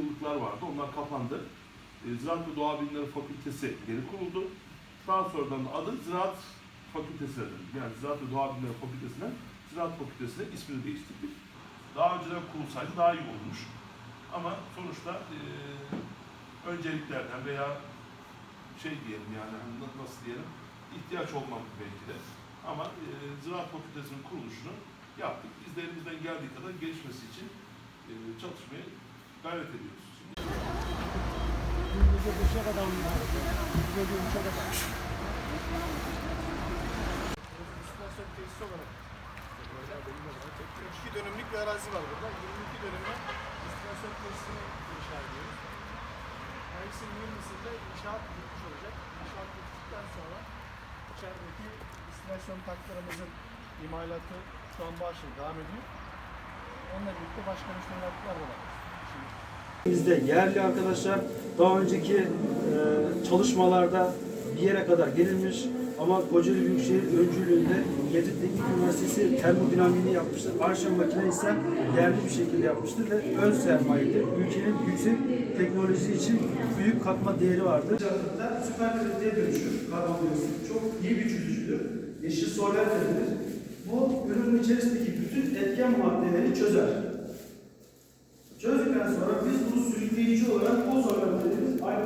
yıllıklar vardı. Onlar kapandı. E, Ziraat ve Doğa Bilimleri Fakültesi geri kuruldu. Daha sonradan da adı Ziraat Fakültesi'ne döndü. Yani Ziraat ve Doğa Bilimleri Fakültesi'ne Ziraat Fakültesi'ne ismini değiştirdik. Daha önceden kurulsaydı daha iyi olmuş. Ama sonuçta e, önceliklerden veya şey diyelim yani hani na- nasıl diyelim ihtiyaç olmadı belki de. Ama e, Ziraat Fakültesi'nin kuruluşunu yaptık. Biz de elimizden geldiği kadar gelişmesi için e, çalışmaya gayret ediyoruz. Gece. 42 dönümlük bir arazi var burada. 22 dönümde istasyon tesisini inşa ediyoruz. Mayıs'ın 20'sinde inşaat bitmiş olacak. İnşaat bittikten sonra içerideki istasyon tanklarımızın imalatı şu an başladı, devam ediyor. Onunla birlikte başka müştemilatlar da var. Bizde yerli arkadaşlar daha önceki e, çalışmalarda bir yere kadar gelinmiş ama Kocaeli Büyükşehir öncülüğünde Teknik Üniversitesi termodinamiğini yapmıştır. Arşa makine ise yerli bir şekilde yapmıştır ve ön sermayeli ülkenin yüksek teknoloji için büyük katma değeri vardır. Canlıda süper krediye dönüşür. Karbondioksit çok iyi bir çözücüdür. Yeşil solver denilir. Bu ürünün içerisindeki bütün etken maddeleri çözer. Çözdükten sonra biz bunu sürükleyici olarak o solventlerimiz alkoller, alkollerle birlikte